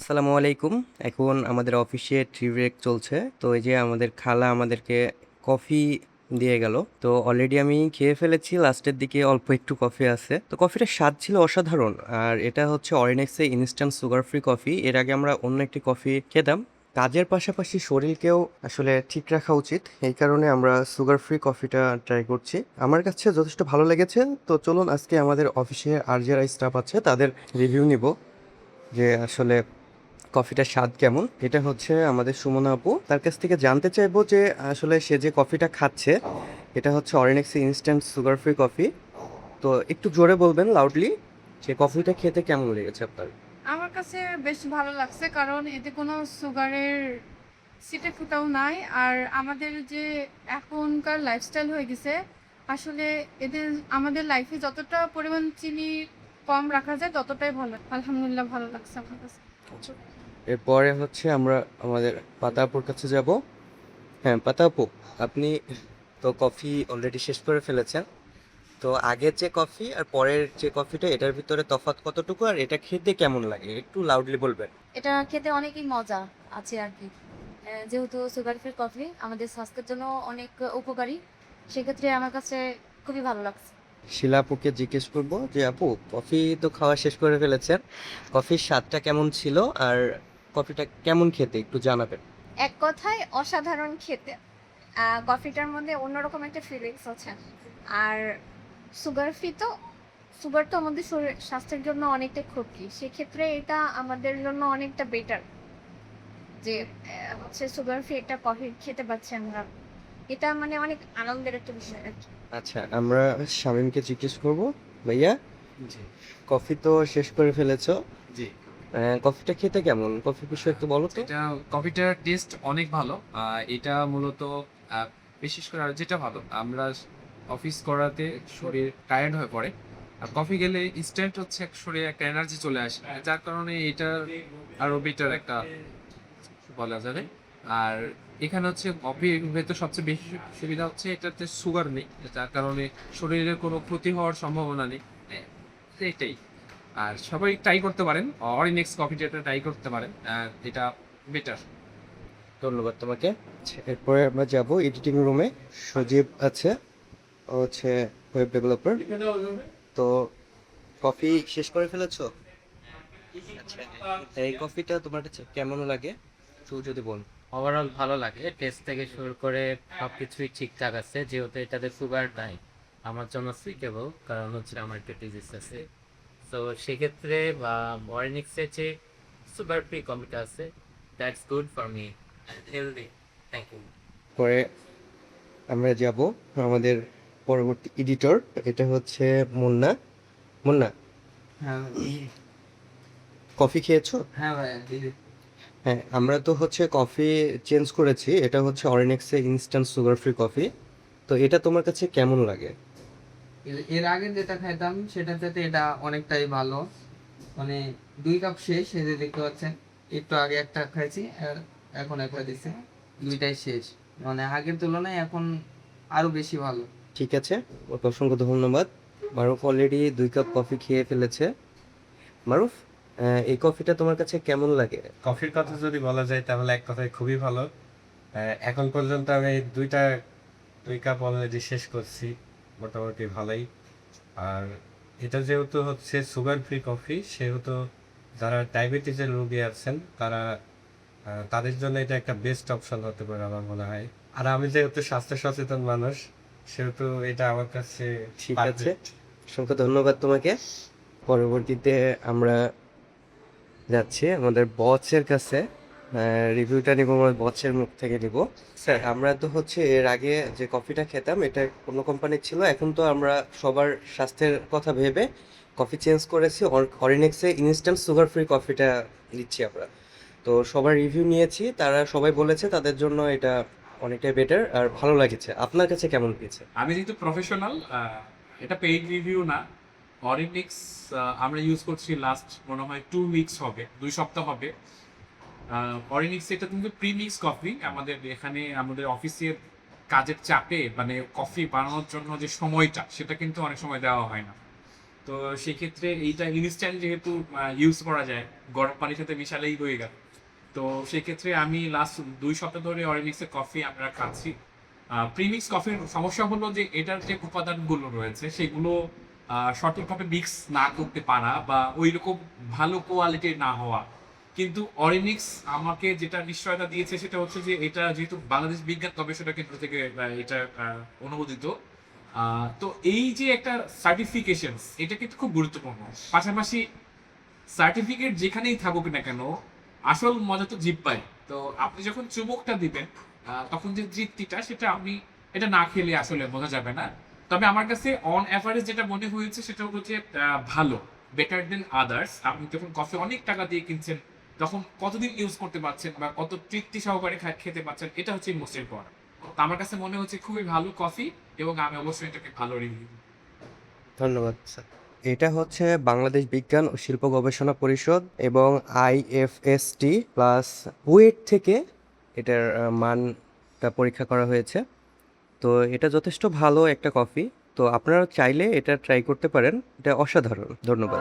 আসসালামু আলাইকুম। এখন আমাদের অফিসে টি ব্রেক চলছে। তো এই যে আমাদের খালা আমাদেরকে কফি দিয়ে গেল। তো অলরেডি আমি খেয়ে ফেলেছি লাস্টের দিকে অল্প একটু কফি আছে। তো কফিটার স্বাদ ছিল অসাধারণ। আর এটা হচ্ছে অরিনেক্সে ইনস্ট্যান্ট সুগার ফ্রি কফি এর আগে আমরা অন্য একটি কফি খেতাম। কাজের পাশাপাশি শরীরকেও আসলে ঠিক রাখা উচিত। এই কারণে আমরা সুগার ফ্রি কফিটা ট্রাই করছি। আমার কাছে যথেষ্ট ভালো লেগেছে। তো চলুন আজকে আমাদের অফিসে আর যারা স্টাফ আছে, তাদের রিভিউ নিব। যে আসলে কফিটার স্বাদ কেমন? এটা হচ্ছে আমাদের সুমনা আপু। তার কাছ থেকে জানতে চাইব যে, আসলে সে যে কফিটা খাচ্ছে, এটা হচ্ছে Orinex instant sugar free coffee. তো একটু জোরে বলবেন লাউডলি যে কফিটা খেতে কেমন লেগেছে আপনার? আমার কাছে বেশ ভালো লাগছে, কারণ এতে কোনো সুগারের সিটে ফুটাও নাই। আর আমাদের যে এখনকার লাইফস্টাইল হয়ে গেছে, আসলে এদের, আমাদের লাইফে যতটা পরিমাণ চিনি কম রাখা যায় ততটাই ভালো। আলহামদুলিল্লাহ ভালো লাগছে আমার কাছে। এরপরে হচ্ছে আমরা আমাদের পাতাপুর কাছে যাব। হ্যাঁ পাতা আপু আপনি তো কফি অলরেডি শেষ করে ফেলেছেন। তো আগের যে কফি আর পরের যে কফিটা এটার ভিতরে তফাৎ কতটুকু আর এটা খেতে কেমন লাগে? একটু লাউডলি বলবেন। এটা খেতে অনেকই মজা আছে আর কি। যেহেতু সুগার ফ্রি কফি আমাদের স্বাস্থ্যের জন্য অনেক উপকারী। সেক্ষেত্রে আমার কাছে খুবই ভালো লাগছে। শিলা আপুকে জিজ্ঞেস করব যে, আপু, কফি তো খাওয়া শেষ করে ফেলেছেন। কফির স্বাদটা কেমন ছিল? আর কফিটা কেমন খেতে? একটু জানাবেন। এক কথায় অসাধারণ খেতে। কফিটার মধ্যে অন্যরকম একটা ফিলিংস আছে। আর সুগার ফ্রি তো সুগার তো আমাদের শরীর, স্বাস্থ্যের জন্য অনেকটা ক্ষতি। সেক্ষেত্রে এটা আমাদের জন্য অনেকটা বেটার যে হচ্ছে সুগার ফ্রি একটা কফি খেতে পাচ্ছি আমরা। এটা মানে অনেক আনন্দের একটা বিষয় আর কি। আচ্ছা আমরা শামীমকে জিজ্ঞেস করব ভাইয়া? জি। কফি তো শেষ করে ফেলেছো। জি। কফিটা খেতে কেমন? কফি বিষয়ে একটু বলো তো। এটা কফিটার টেস্ট অনেক ভালো। এটা মূলত বিশেষ করে আর যেটা ভালো আমরা অফিস করাতে শরীর টায়ার্ড হয়ে পড়ে। আর কফি গেলে ইনস্ট্যান্ট হচ্ছে এক শরীরে একটা এনার্জি চলে আসে। যার কারণে এটা আরও বেটার একটা বলা যাবে। আর এখানে হচ্ছে কফির ভেতর সবচেয়ে বেশি সুবিধা হচ্ছে এটাতে সুগার নেই যার কারণে শরীরের কোনো ক্ষতি হওয়ার সম্ভাবনা নেই। এটাই আর সবাই ট্রাই করতে পারেন অরিনেক্স কফিটা ট্রাই করতে পারেন এটা বেটার ধন্যবাদ তোমাকে। এরপরে আমরা যাব এডিটিং রুমে সজীব আছে ও হচ্ছে ওয়েব ডেভেলপার তো কফি শেষ করে ফেলেছো? আচ্ছা এই কফিটা তোমার কাছে কেমন লাগে? তুই যদি বল। ওভারঅল ভালো লাগে। টেস্ট থেকে শুরু করে সব কিছুই ঠিকঠাক আছে। যেহেতু এটাতে সুগার নাই আমার জন্য সুইটেবল কারণ হচ্ছে আমার একটা ডিজিজ আছে। তো সেক্ষেত্রে বা মর্নিক্সের যে সুগার ফ্রি কমিটা আছে that's good for me healthy thank you পরে আমরা যাব আমাদের পরবর্তী এডিটর এটা হচ্ছে মুন্না। মুন্না হ্যাঁ কফি খেয়েছো? হ্যাঁ ভাই দিদি। হ্যাঁ আমরা তো হচ্ছে কফি চেঞ্জ করেছি। এটা হচ্ছে অরিনেক্সে ইনস্ট্যান্ট সুগার ফ্রি কফি তো এটা তোমার কাছে কেমন লাগে? এর- আগে যেটা খাইতাম সাথে এটা অনেকটাই ভালো। মানে দুই কাপ শেষ এই যে দেখতে পাচ্ছেন একটু আগে একটা খাইছি আর এখন একটা দিছে দুইটাই শেষ। মানে আগের তুলনায় এখন আরও বেশি ভালো। ঠিক আছে অসংখ্য ধন্যবাদ। মারুফ অলরেডি দুই কাপ কফি খেয়ে ফেলেছে। মারুফ? এই কফিটা তোমার কাছে কেমন লাগে? কফির কথা যদি বলা যায় তাহলে এক কথায় খুবই ভালো। এখন পর্যন্ত আমি দুইটা দুই কাপ অলরেডি শেষ করছি। মোটামুটি ভালোই। আর এটা যেহেতু হচ্ছে সুগার ফ্রি কফি সেহেতু যারা ডায়াবেটিসের রোগী আছেন তারা তাদের জন্য এটা একটা বেস্ট অপশন হতে পারে আমার মনে হয়। আর আমি যেহেতু স্বাস্থ্য সচেতন মানুষ সেহেতু এটা আমার কাছে ঠিক আছে। অসংখ্য ধন্যবাদ তোমাকে। পরবর্তীতে আমরা যাচ্ছি আমাদের বচের কাছে। রিভিউটা নিব আমার বসের মুখ থেকে নিব। স্যার। আমরা তো হচ্ছে এর আগে যে কফিটা খেতাম এটা অন্য কোম্পানির ছিল। এখন তো আমরা সবার স্বাস্থ্যের কথা ভেবে কফি চেঞ্জ করেছি। অরিনেক্সে ইনস্ট্যান্ট সুগার ফ্রি কফিটা দিচ্ছি আমরা। তো সবার রিভিউ নিয়েছি। তারা সবাই বলেছে তাদের জন্য এটা অনেকটাই বেটার আর ভালো লাগেছে। আপনার কাছে কেমন পেয়েছে আমি যেহেতু প্রফেশনাল এটা পেইড রিভিউ না। অরিনিক্স আমরা ইউজ করছি লাস্ট মনে হয় টু উইকস হবে, দুই সপ্তাহ হবে। অরিনিক্স, এটা কিন্তু প্রিমিক্স কফি আমাদের এখানে আমাদের অফিসের কাজের চাপে মানে কফি বানানোর জন্য যে সময়টা, সেটা কিন্তু অনেক সময় দেওয়া হয় না। তো সেক্ষেত্রে এইটা ইনস্ট্যান্ট যেহেতু ইউজ করা যায়, গরম পানির সাথে মিশালেই হয়ে গেল। তো সেক্ষেত্রে আমি লাস্ট দুই সপ্তাহ ধরে অরিমিক্সের কফি আমরা খাচ্ছি। প্রিমিক্স কফির সমস্যা হলো যে এটার যে উপাদানগুলো রয়েছে, সেগুলো সঠিকভাবে মিক্স না করতে পারা বা ওই রকম ভালো কোয়ালিটির না হওয়া। কিন্তু অরিমিক্স আমাকে যেটা নিশ্চয়তা দিয়েছে সেটা হচ্ছে যে এটা যেহেতু বাংলাদেশ বিজ্ঞান গবেষণা কেন্দ্র থেকে এটা অনুমোদিত তো এই যে একটা সার্টিফিকেশন এটা কিন্তু খুব গুরুত্বপূর্ণ। পাশাপাশি সার্টিফিকেট যেখানেই থাকুক না কেন, আসল মজা তো জিপ পাই তো আপনি যখন চুমুকটা দিবেন তখন যে তৃপ্তিটা সেটা আপনি, এটা না খেলে আসলে বোঝা যাবে না। তবে আমার কাছে অন অ্যাভারেজ যেটা মনে হয়েছে সেটা হচ্ছে আহ, ভালো বেটার দেন আদার্স আপনি যখন কফি অনেক টাকা দিয়ে কিনছেন তখন কতদিন ইউজ করতে পারছেন বা কত তৃপ্তি সহকারে খেতে পারছেন এটা হচ্ছে মোস্ট ইম্পর্টেন্ট আমার কাছে মনে হচ্ছে খুবই ভালো কফি এবং আমি অবশ্যই এটাকে ভালো রিভিউ ধন্যবাদ স্যার। এটা হচ্ছে বাংলাদেশ বিজ্ঞান ও শিল্প গবেষণা পরিষদ এবং আইএফএসটি প্লাস বুয়েট থেকে এটার মানটা পরীক্ষা করা হয়েছে। তো এটা যথেষ্ট ভালো একটা কফি। তো আপনারা চাইলে এটা ট্রাই করতে পারেন। এটা অসাধারণ। ধন্যবাদ।